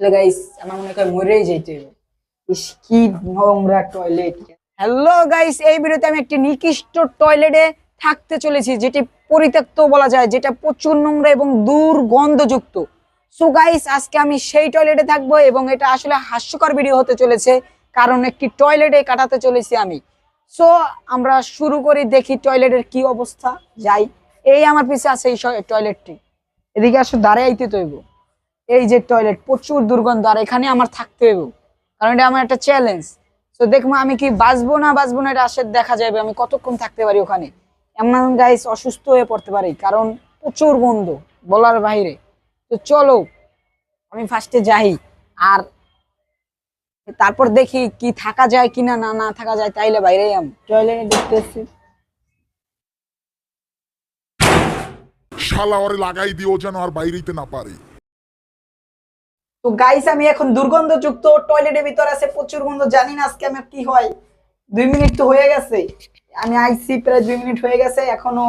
আসলে গাইস আমার মনে হয় মরেই যেতে হবে। ইস, কি নোংরা টয়লেট হ্যালো গাইস এই ভিডিওতে আমি একটি নিকৃষ্ট টয়লেটে থাকতে চলেছি, যেটি পরিত্যক্ত বলা যায়, যেটা প্রচুর নোংরা এবং দুর্গন্ধযুক্ত। সো গাইস আজকে আমি সেই টয়লেটে থাকব এবং এটা আসলে হাস্যকর ভিডিও হতে চলেছে, কারণ একটি টয়লেটে কাটাতে চলেছি আমি। সো আমরা শুরু করি, দেখি টয়লেটের কি অবস্থা, যাই। এই আমার পিছে আছে এই টয়লেটটি এদিকে আসো, দাঁড়াইতে তৈব এই যে টয়লেট প্রচুর দুর্গন্ধ আর এখানে আমার থাকতে হবে কারণ এটা আমার একটা চ্যালেঞ্জ তো দেখব আমি কি বাঁচবো না বাঁচবো না এটা আসে দেখা যাবে আমি কতক্ষণ থাকতে পারি ওখানে। এমন গাইস অসুস্থ হয়ে পড়তে পারি কারণ প্রচুর গন্ধ বলার বাইরে। তো চলো আমি ফার্স্টে যাই আর তারপর দেখি কি থাকা যায় কিনা না না থাকা যায় তাইলে বাইরেই আমি। টয়লেটে দেখতেছি। শালা ওরে লাগাই দিও যেন আর বাইরেতে না পারে। তো গাইস আমি এখন দুর্গন্ধযুক্ত টয়লেটের ভিতর আছে, প্রচুর গন্ধ, জানি না আজকে আমার কি হয়। দুই মিনিট তো হয়ে গেছে। আমি আইসি প্রায় দুই মিনিট হয়ে গেছে, এখনও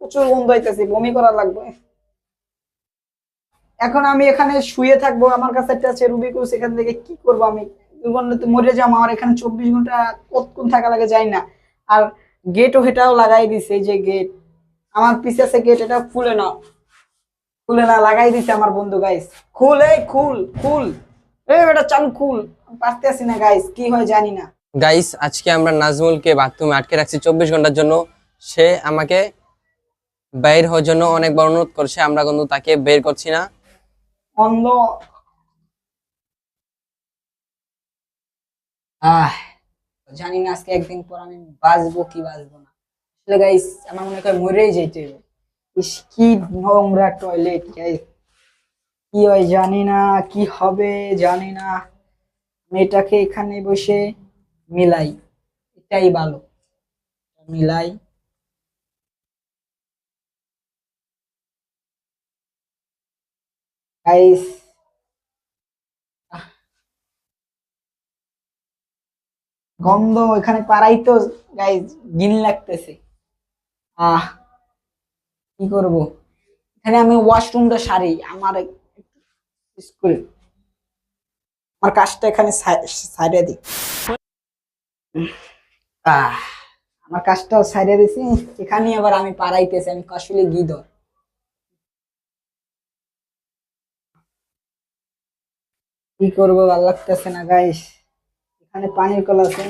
প্রচুর গন্ধ হইতেছে, বমি করা লাগবে। এখন আমি এখানে শুয়ে থাকব, আমার কাছে একটা আছে রুবিকুস এখান থেকে কি করব আমি? দুর্গন্ধতে মরে যাব, আমার এখানে চব্বিশ ঘণ্টা কতক্ষণ থাকা লাগে যাই না। আর গেটও হেটাও লাগাই দিছে যে গেট আমার পিছে আছে গেট এটা খুলে নাও। খুলে না লাগাই দিছে আমার বন্ধু গাইস খুল এই খুল খুল। এই বেটা চালু খুল। পারতে আসি না গাইস কি হয় জানি না। গাইস আজকে আমরা নাজমুলকে বাথরুমে আটকে রাখছি চব্বিশ ঘণ্টার জন্য। সে আমাকে বের হওয়ার জন্য অনেকবার অনুরোধ করছে আমরা কিন্তু তাকে বের করছি না। অন্ধ। আহ জানি না আজকে একদিন পর আমি বাঁচবো কি বাঁচবো না। আসলে গাইস আমার মনে হয় মরেই যেতে হবে। কি নোংরা টয়লেট কি? হয় জানি না, কি হবে জানি না। মেয়েটাকে এখানে বসে মিলাই, এটাই ভালো। মিলাই। গাইস গন্ধ, এখানে পাড়াই তো গাইস গিন লাগতেছে। আহ কি করব? এখানে আমি ওয়াশরুমটা সারি, আমার স্কুল আমার কাজটা এখানে সাইডে দিই। আমার কাজটাও সাইডে দিছি। এখানে আবার আমি পাড়াইতেছি, আমি আসলে গিদর কি করব, ভালো লাগতেছে না গাইস এখানে পানির কল আছে।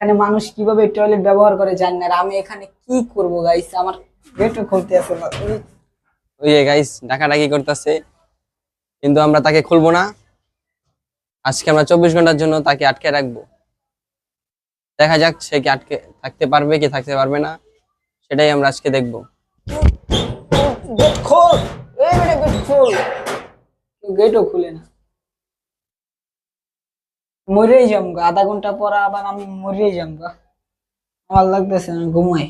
এখানে মানুষ কীভাবে টয়লেট ব্যবহার করে জানি না আর আমি এখানে কি করব গাইস আমার গেটও খুলতে আছে না ওই গাইস ডাকাডাকি করতেছে কিন্তু আমরা তাকে খুলবো না আজকে আমরা চব্বিশ ঘণ্টার জন্য তাকে আটকে রাখব দেখা যাক সে কি আটকে থাকতে পারবে কি থাকতে পারবে না সেটাই আমরা আজকে দেখব গেটও খুলে না মরেই জমগো আধা ঘণ্টা পর আবার আমি মরেই জমগো আমার লাগতেছে আমি ঘুমাই।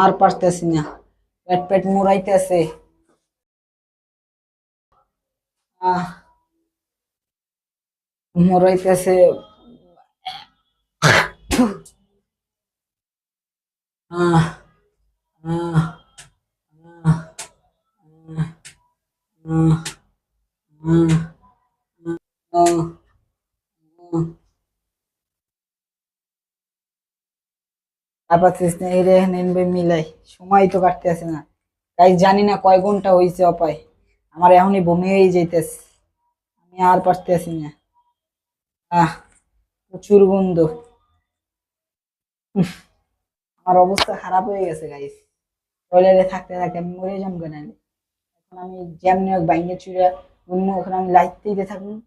আর পারতেছি না। পেট পেট মুড়াইতেছে আহ মুড়াইতেছে আহ আহ আপাতত রে নেনবে মিলাই সময় তো কাটতে আছে না তাই জানি না কয় ঘণ্টা হয়েছে অপায়। আমার এখনই বমি হয়ে যাইতেছে। আমি আর পারতেছি না। আহ, প্রচুর গন্ধ। আমার অবস্থা খারাপ হয়ে গেছে গাইস টয়লেটে থাকতে থাকতে আমি মরে কেন? আমি এখন আমি যেমনি হোক বাইঙ্গে চুড়ে ওখানে আমি লাইট দিতে থাকুন।